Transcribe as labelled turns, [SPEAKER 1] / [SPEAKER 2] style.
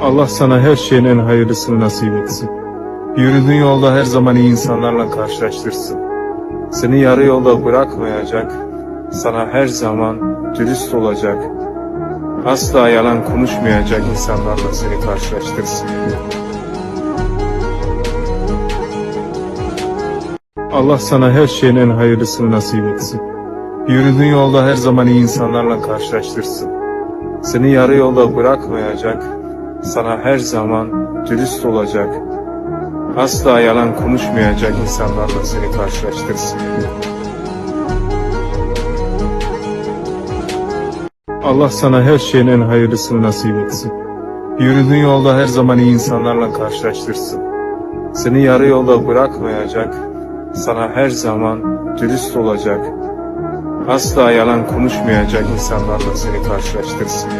[SPEAKER 1] Allah sana her şeyin en hayırlısını nasip etsin. Yürüdüğün yolda her zaman iyi insanlarla karşılaştırsın. Seni yarı yolda bırakmayacak, sana her zaman dürüst olacak, asla yalan konuşmayacak insanlarla seni karşılaştırsın. Allah sana her şeyin en hayırlısını nasip etsin. Yürüdüğün yolda her zaman iyi insanlarla karşılaştırsın. Seni yarı yolda bırakmayacak, sana her zaman dürüst olacak, asla yalan konuşmayacak insanlarla seni karşılaştırsın. Allah sana her şeyin en hayırlısını nasip etsin. Yürüdüğün yolda her zaman iyi insanlarla karşılaştırsın. Seni yarı yolda bırakmayacak, sana her zaman dürüst olacak, asla yalan konuşmayacak insanlarla seni karşılaştırsın.